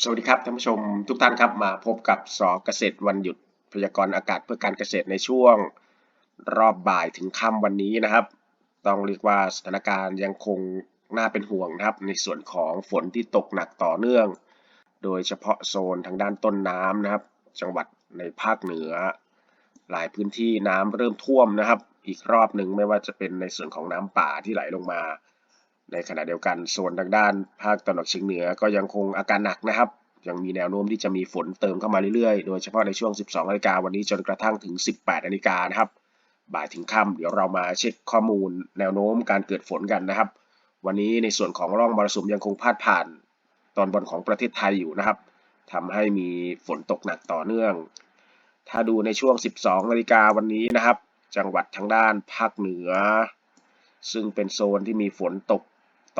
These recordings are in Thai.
สวัสดีครับท่านผู้ชมทุกท่านครับมาพบกับสอเกษตรวันหยุดพยากรณ์อากาศเพื่อการเกษตรในช่วงรอบบ่ายถึงค่ำวันนี้นะครับ ต้องเรียกว่าสถานการณ์ยังคงน่าเป็นห่วงนะครับ ในส่วนของฝนที่ตกหนักต่อเนื่อง โดยเฉพาะโซนทางด้านต้นน้ำนะครับ จังหวัดในภาคเหนือ หลายพื้นที่น้ำเริ่มท่วมนะครับ อีกรอบหนึ่งไม่ว่าจะเป็นในส่วนของน้ำป่าที่ไหลลงมา ในขณะเดียวกันโซนทางด้านภาคตะวันออกเฉียงเหนือก็ยังคงอาการหนักนะครับ ยังมีแนวโน้มที่จะมีฝนเติมเข้ามาเรื่อยๆ โดยเฉพาะในช่วง 12นาฬิกาวันนี้จนกระทั่งถึง 18นาฬิกานะครับ บ่ายถึงค่ำเดี๋ยวเรามาเช็คข้อมูล แนวโน้มการเกิดฝนกันนะครับ วันนี้ในส่วนของร่องมรสุมยังคงพาดผ่านตอนบนของประเทศไทยอยู่นะครับทำให้มีฝนตกหนักต่อเนื่อง ถ้าดูในช่วง 12นาฬิกาวันนี้นะครับ จังหวัดทางด้านภาคเหนือ ซึ่งเป็นโซนที่มีฝนตก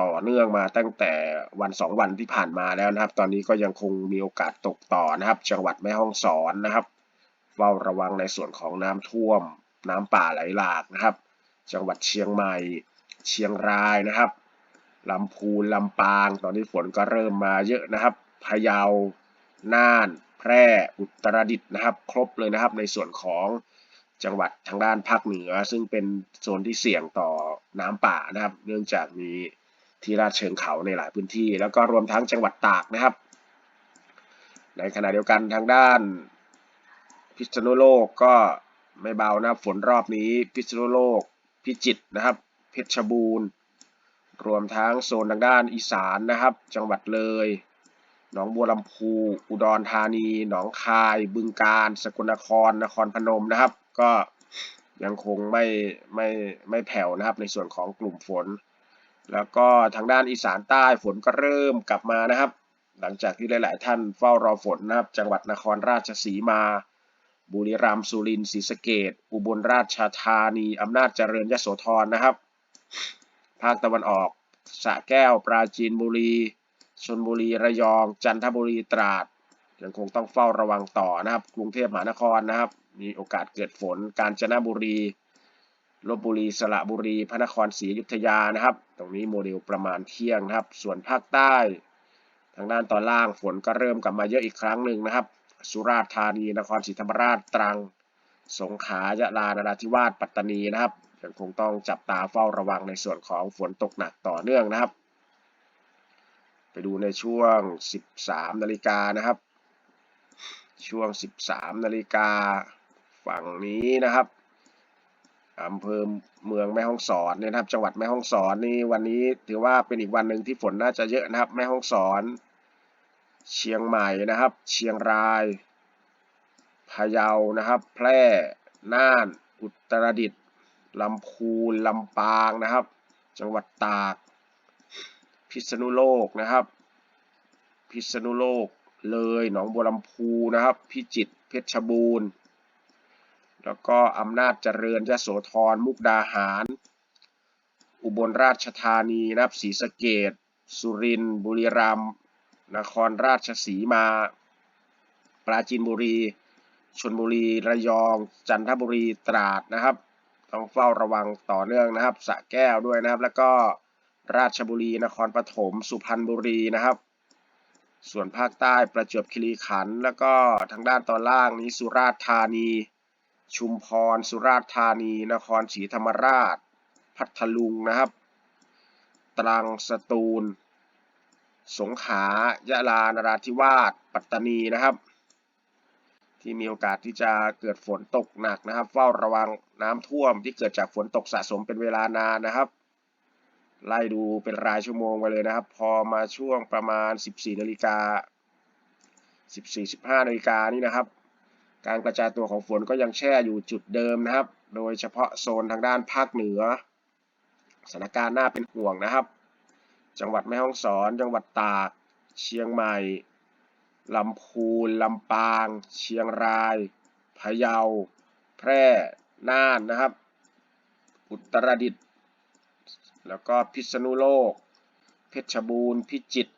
ต่อเนื่องมาตั้งแต่วันสองวันที่ผ่านมาแล้วนะครับ ตอนนี้ก็ยังคงมีโอกาสตกต่อนะครับ จังหวัดแม่ฮ่องสอนนะครับเฝ้าระวังในส่วนของน้ำท่วม น้ำป่าไหลหลากนะครับ จังหวัดเชียงใหม่ เชียงรายนะครับลำพูนลำปาง ตอนนี้ฝนก็เริ่มมาเยอะนะครับพะเยาน่าน แพร่อุตรดิตถ์นะครับ ครบเลยนะครับ ในส่วนของจังหวัดทางด้านภาคเหนือ ซึ่งเป็นโซนที่เสี่ยงต่อน้ำป่านะครับ เนื่องจากมี ที่ลาดเชิงเขาในหลายพื้นที่ แล้วก็รวมทั้งจังหวัดตากนะครับ ในขณะเดียวกันทางด้านพิษณุโลกก็ไม่เบานะฝนรอบนี้ พิษณุโลก พิจิตรนะครับ เพชรบูรณ์ รวมทั้งโซนทางด้านอีสานนะครับ จังหวัดเลย หนองบัวลำพู อุดรธานี หนองคาย บึงกาฬสกลนคร นครพนมนะครับ ก็ยังคงไม่ไม่ไม่แผ่วนะครับในส่วนของกลุ่มฝน แล้วก็ทางด้านอีสานใต้ฝนก็เริ่มกลับมานะครับ หลังจากที่หลาย ๆ ท่านเฝ้ารอฝนนะครับ จังหวัดนครราชสีมา บุรีรัมย์สุรินทร์ศรีสะเกษอุบลราชธานีอำนาจเจริญยโสธรนะครับ ภาคตะวันออกสระแก้ว ปราจีนบุรีชลบุรีระยอง จันทบุรีตราดยังคงต้องเฝ้าระวังต่อนะครับ กรุงเทพมหานครนะครับ มีโอกาสเกิดฝนกาญจนบุรี ลบบุรีสระบุรี พระนครศรีอยุธยานะครับ ตรงนี้โมเดลประมาณเที่ยงนะครับ ส่วนภาคใต้ ทางด้านตอนล่างฝนก็เริ่มกลับมาเยอะอีกครั้งหนึ่งนะครับ สุราษฎร์ธานีนครศรีธรรมราชตรัง สงขลายะลานราธิวาสปัตตานีนะครับยังคงต้องจับตาเฝ้าระวังในส่วนของฝนตกหนักต่อเนื่องนะครับ ไปดูในช่วง 13 นาฬิกานะครับ ช่วง 13 นาฬิกาฝั่งนี้นะครับ อำเภอเมืองแม่ฮ่องสอนเนี่ยนะครับ จังหวัดแม่ฮ่องสอนนี่วันนี้ถือว่าเป็นอีกวันหนึ่งที่ฝนน่าจะเยอะนะครับ แม่ฮ่องสอน เชียงใหม่นะครับ เชียงรายพะเยานะครับ แพร่น่าน อุตรดิตถ์ลำพูนลำปางนะครับ จังหวัดตาก พิษณุโลกนะครับ พิษณุโลกเลยหนองบัวลำพูนะครับ พิจิตรเพชรบูรณ์ แล้วก็อำนาจเจริญยโสธร มุกดาหาร อุบลราชธานีนะครับศรีสะเกษสุรินทร์บุรีรัมย์นครราชสีมา ปราจีนบุรีชลบุรีระยอง จันทบุรีตราดนะครับ ต้องเฝ้าระวังต่อเนื่องนะครับสะแก้วด้วยนะครับ แล้วก็ราชบุรีนครปฐมสุพรรณบุรีนะครับ ส่วนภาคใต้ประจวบคีรีขันธ์แล้วก็ทางด้านตอนล่างนี้สุราษฎร์ธานี ชุมพร สุราษฎร์ธานี นครศรีธรรมราช พัทลุงนะครับ ตรัง สตูล สงขลา ยะลา นราธิวาส ปัตตานีนะครับ ที่มีโอกาสที่จะเกิดฝนตกหนักนะครับ เฝ้าระวังน้ำท่วมที่เกิดจากฝนตกสะสมเป็นเวลานานนะครับ ไล่ดูเป็นรายชั่วโมงไปเลยนะครับ พอมาช่วงประมาณ 14นาฬิกา14-15นาฬิกานี่นะครับ การกระจายตัวของฝนก็ยังแช่อยู่จุดเดิมนะครับ โดยเฉพาะโซนทางด้านภาคเหนือ สถานการณ์น่าเป็นห่วงนะครับ จังหวัดแม่ฮ่องสอน จังหวัดตาก เชียงใหม่ ลำพูน ลำปาง เชียงราย พะเยา แพร่ น่านนะครับ อุตรดิตถ์ แล้วก็พิษณุโลก เพชรบูรณ์ พิจิตร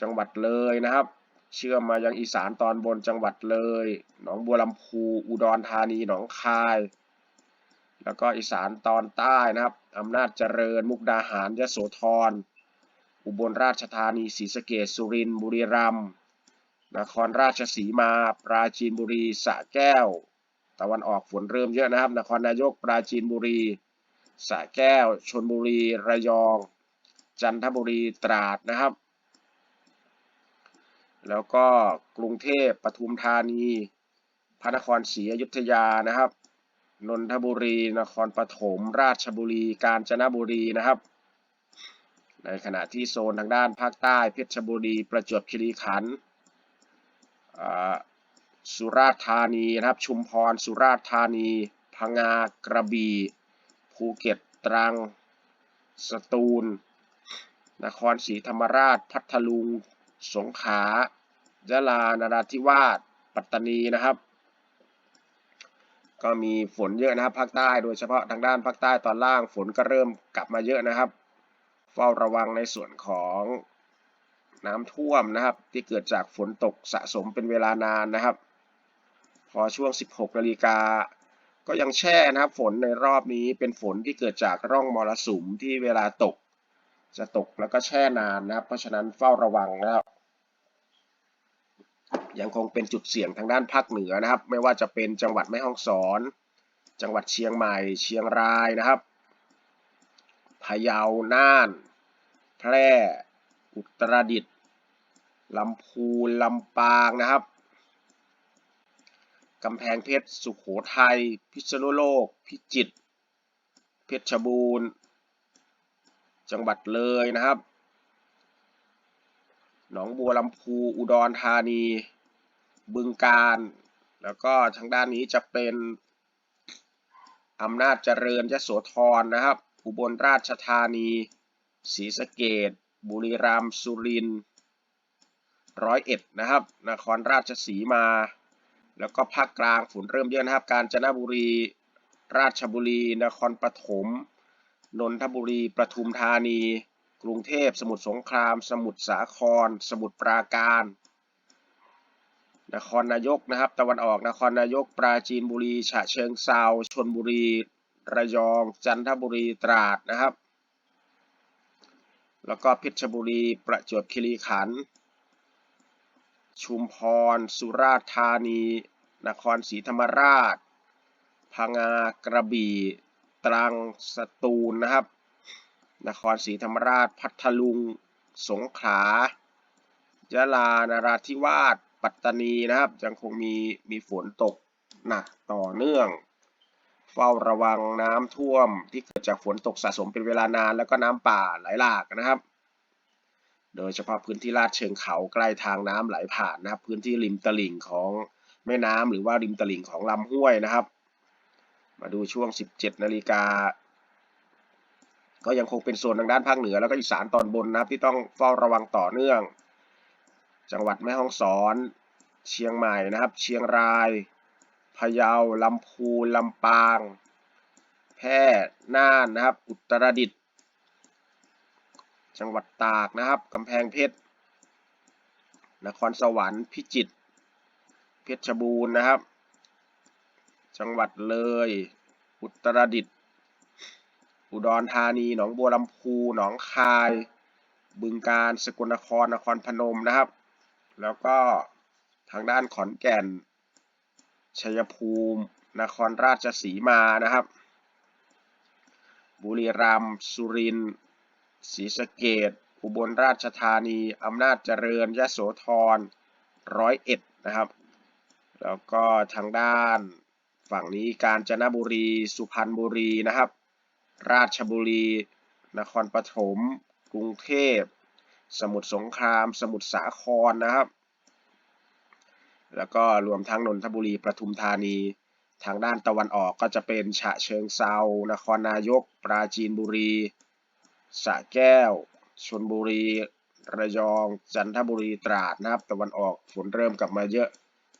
จังหวัดเลยนะครับ เชื่อมมายังอีสานตอนบนจังหวัดเลย หนองบัวลำพูอุดรธานีหนองคาย แล้วก็อีสานตอนใต้นะครับอำนาจเจริญ มุกดาหารยโสธร อุบลราชธานีศรีสะเกษสุรินทร์บุรีรัมย์นครราชสีมา ปราจีนบุรีสระแก้ว ตะวันออกฝนเริ่มเยอะนะครับ นครนายกปราจีนบุรีสระแก้วชนบุรีระยอง จันทบุรีตราดนะครับ แล้วก็กรุงเทพปทุมธานี พระนครศรีอยุธยานะครับ นนทบุรี นครปฐม ราชบุรี กาญจนบุรีนะครับ ในขณะที่โซนทางด้านภาคใต้ เพชรบุรี ประจวบคีรีขันธ์อ่าสุราษฎร์ธานีนะครับ ชุมพร สุราษฎร์ธานี พังงา กระบี่ ภูเก็ต ตรัง สตูล นครศรีธรรมราช พัทลุง สงขลายะลานราธิวาส ปัตตานีนะครับ ก็มีฝนเยอะนะครับภาคใต้โดยเฉพาะทางด้านภาคใต้ตอนล่างฝนก็เริ่มกลับมาเยอะนะครับ เฝ้าระวังในส่วนของน้ำท่วมนะครับ ที่เกิดจากฝนตกสะสมเป็นเวลานานนะครับ พอช่วง 16นาฬิกาก็ยังแช่นะครับ ฝนในรอบนี้เป็นฝนที่เกิดจากร่องมรสุมที่เวลาตก จะตกแล้วก็แช่นานนะครับ เพราะฉะนั้นเฝ้าระวังนะครับยังคงเป็นจุดเสี่ยงทางด้านภาคเหนือนะครับ ไม่ว่าจะเป็นจังหวัดแม่ฮ่องสอน จังหวัดเชียงใหม่ เชียงรายนะครับพะเยาน่าน แพร่ อุตรดิตถ์ลำพูนลำปางนะครับกำแพงเพชร สุขโขทัย พิษณุโลก พิจิตร เพชรบูรณ์ จังหวัดเลยนะครับ หนองบัวลำพู อุดรธานี บึงกาฬแล้วก็ทางด้านนี้จะเป็นอำนาจเจริญยโสธรนะครับ อุบลราชธานีศรีสะเกษบุรีรัมย์สุรินทร์ร้อยเอ็ดนะครับ นครราชสีมา แล้วก็ภาคกลางฝนเริ่มเยอะนะครับ กาญจนบุรี ราชบุรี นครปฐม นนทบุรี ประทุมธานี กรุงเทพ สมุทรสงคราม สมุทรสาคร สมุทรปราการ นครนายกนะครับ ตะวันออก นครนายก ปราจีนบุรี ฉะเชิงเซาชลบุรี ระยอง จันทบุรี ตราดนะครับ แล้วก็เพชรบุรี ประจวบคีรีขันธ์ ชุมพร สุราษฎร์ธานี นครศรีธรรมราช พังงา กระบี่ ตรังสตูลนะครับ นครศรีธรรมราช พัทลุง สงขลายะลานราธิวาส ปัตตานีนะครับยังคงมีมีฝนตกหนักต่อเนื่อง เฝ้าระวังน้ำท่วมที่เกิดจากฝนตกสะสมเป็นเวลานานแล้วก็น้ำป่าไหลหลากนะครับ โดยเฉพาะพื้นที่ลาดเชิงเขาใกล้ทางน้ำไหลผ่านนะครับ พื้นที่ริมตลิ่งของแม่น้ำหรือว่าริมตลิ่งของลำห้วยนะครับ มาดูช่วง 17 นาฬิกา ก็ยังคงเป็นโซนทางด้านภาคเหนือแล้วก็อีสานตอนบนนะครับ ที่ต้องเฝ้าระวังต่อเนื่อง จังหวัดแม่ฮ่องสอน เชียงใหม่นะครับ เชียงรายพะเยาลำพูนลำปาง แพร่น่านนะครับ อุตรดิตถ์จังหวัดตากนะครับกำแพงเพชรนครสวรรค์พิจิตรเพชรบูรณ์นะครับ จังหวัดเลย อุตรดิตถ์อุดรธานี หนองบัวลำพู หนองคาย บึงกาฬ สกลนคร นครพนมนะครับ แล้วก็ทางด้านขอนแก่น ชัยภูมิ นครราชสีมานะครับ บุรีรัมย์ สุรินทร์ ศรีสะเกษอุบลราชธานี อำนาจเจริญ ยะโสธร ร้อยเอ็ดนะครับ แล้วก็ทางด้าน ฝั่งนี้กาญจนบุรี สุพรรณบุรีนะครับ ราชบุรี นครปฐม กรุงเทพ สมุทรสงคราม สมุทรสาครนะครับ แล้วก็รวมทั้งนนทบุรีปทุมธานี ทางด้านตะวันออกก็จะเป็นฉะเชิงเซา นครนายก ปราจีนบุรีสระแก้ว ชลบุรี ระยอง จันทบุรี ตราดนะครับ ตะวันออกฝนเริ่มกลับมาเยอะ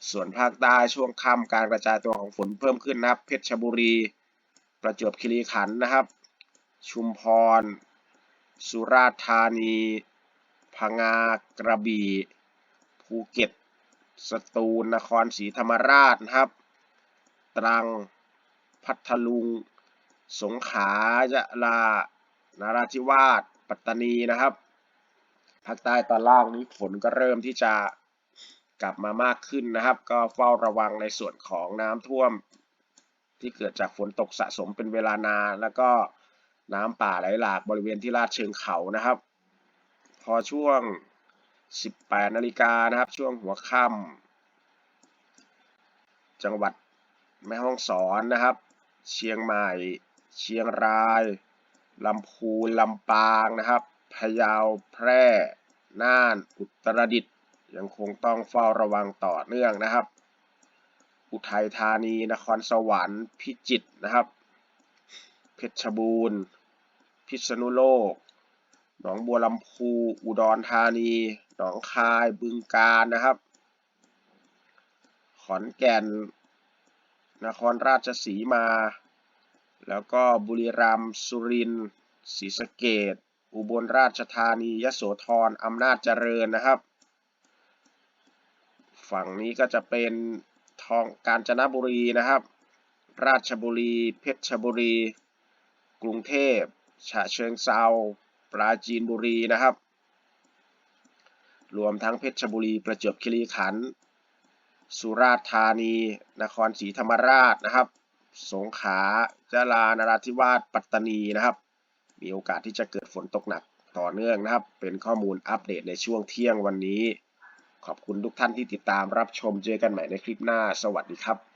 ส่วนภาคใต้ช่วงค่ำการกระจายตัวของฝนเพิ่มขึ้นนะครับ เพชรบุรี ประจวบคีรีขันธ์นะครับ ชุมพร สุราษฎร์ธานีพังงากระบี่ภูเก็ต สตูลนครศรีธรรมราชนะครับ ตรัง พัทลุง สงขลายะลานราธิวาสปัตตานีนะครับภาคใต้ตอนล่างนี้ฝนก็เริ่มที่จะ กลับมามากขึ้นนะครับ ก็เฝ้าระวังในส่วนของน้ำท่วม ที่เกิดจากฝนตกสะสมเป็นเวลานานแล้วก็น้ำป่าไหลหลากบริเวณที่ลาดเชิงเขานะครับ พอช่วง 18นาฬิกานะครับ ช่วงหัวค่ำจังหวัดแม่ฮ่องสอนนะครับ เชียงใหม่ เชียงรายลำพูนลำปางนะครับพะเยาแพร่ น่าน อุตรดิตถ์ ยังคงต้องเฝ้าระวังต่อเนื่องนะครับ อุทัยธานี นครสวรรค์ พิจิตรนะครับ เพชรบูรณ์ พิษณุโลก หนองบัวลำพู อุดรธานี หนองคาย บึงกาฬนะครับ ขอนแก่น นครราชสีมา แล้วก็บุรีรัมย์ สุรินทร์ ศรีสะเกษอุบลราชธานี ยโสธร อำนาจเจริญนะครับ ฝั่งนี้ก็จะเป็นทองกาญจนบุรีนะครับ ราชบุรี เพชรบุรี กรุงเทพฉะเชิงเซาปราจีนบุรีนะครับ รวมทั้งเพชรบุรี ประจวบคีรีขันธ์สุราษฎร์ธานี นครศรีธรรมราชนะครับ สงขลายะลานราธิวาส ปัตตานีนะครับ มีโอกาสที่จะเกิดฝนตกหนักต่อเนื่องนะครับ เป็นข้อมูลอัปเดตในช่วงเที่ยงวันนี้ ขอบคุณทุกท่านที่ติดตามรับชมเจอกันใหม่ในคลิปหน้า สวัสดีครับ